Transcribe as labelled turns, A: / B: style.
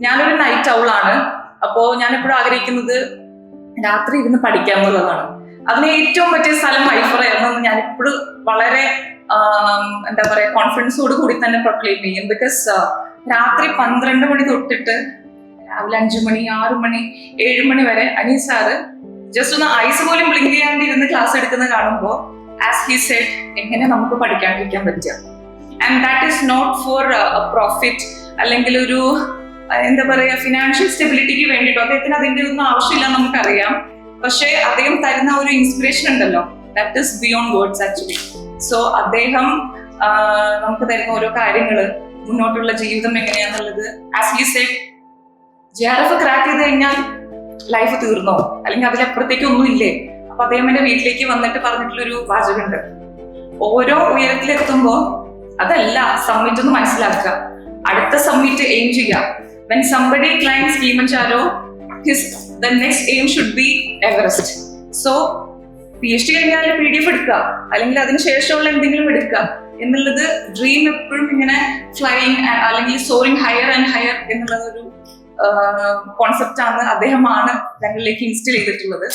A: ഞാനൊരു നൈറ്റ് ഔളാണ് അപ്പോ ഞാൻ എപ്പോഴും ആഗ്രഹിക്കുന്നത് രാത്രി ഇരുന്ന് പഠിക്കാൻ പോലുള്ളതാണ് അതിന് ഏറ്റവും പറ്റിയ സ്ഥലം വൈഫറായിരുന്നു എന്ന് ഞാൻ ഇപ്പോഴും വളരെ എന്താ പറയാ കോൺഫിഡൻസോട് കൂടി തന്നെ പ്രൊക്ലെയിം ചെയ്യും. ബിക്കോസ് രാത്രി പന്ത്രണ്ട് മണി തൊട്ടിട്ട് രാവിലെ അഞ്ചു മണി ആറു മണി ഏഴു മണി വരെ അനി സാറ് ജസ്റ്റ് ഒന്ന് ഐസ് പോലും ബ്ലിങ്ക് ചെയ്യാണ്ട് ഇരുന്ന് ക്ലാസ് എടുക്കുന്നത് കാണുമ്പോൾ ആസ് ഹി സെഡ് എങ്ങനെ നമുക്ക് പഠിക്കാണ്ടിരിക്കാൻ പറ്റുക? And that is not for profit അല്ലെങ്കിൽ ഒരു എന്താ പറയാ ഫിനാൻഷ്യൽ സ്റ്റെബിലിറ്റിക്ക് വേണ്ടിട്ടോ അദ്ദേഹത്തിന് അതിന്റെ ഒന്നും ആവശ്യമില്ല നമുക്കറിയാം. പക്ഷേ അദ്ദേഹം തരുന്ന ഒരു ഇൻസ്പിറേഷൻ ഉണ്ടല്ലോ. That is beyond words actually so അദ്ദേഹം നമുക്ക് തരുന്ന ഓരോ കാര്യങ്ങൾ മുന്നോട്ടുള്ള ജീവിതം എങ്ങനെയാന്നുള്ളത് as you said J R F crack ചെയ്ത് കഴിഞ്ഞാൽ ലൈഫ് തീർന്നോ? അല്ലെങ്കിൽ അതിലപ്പുറത്തേക്ക് ഒന്നും ഇല്ലേ? അപ്പൊ അദ്ദേഹം എന്റെ വീട്ടിലേക്ക് വന്നിട്ട് പറഞ്ഞിട്ടുള്ളൊരു വാചകമുണ്ട്. ഓരോ ഉയരത്തിലെത്തുമ്പോ അതല്ല സമ്മിറ്റ് ഒന്ന് മനസ്സിലാക്കുക. അടുത്ത സമ്മിറ്റ് എയിം ചെയ്യാം when somebody climbs Kilimanjaro, his the next aim should be Everest. So P H D കഴിഞ്ഞാൽ പി ഡി എഫ് എടുക്കുക. അല്ലെങ്കിൽ അതിനുശേഷമുള്ള എന്തെങ്കിലും എടുക്കുക. എന്നുള്ളത് ഡ്രീം എപ്പോഴും ഇങ്ങനെ ഫ്ലൈയിങ് അല്ലെങ്കിൽ സോറിങ് ഹയർ ആൻഡ് ഹയർ എന്നുള്ളത് ഒരു കോൺസെപ്റ്റ് ആണ് അദ്ദേഹമാണ് ഞങ്ങളിലേക്ക് ഇൻസ്റ്റിൽ ചെയ്തിട്ടുള്ളത്.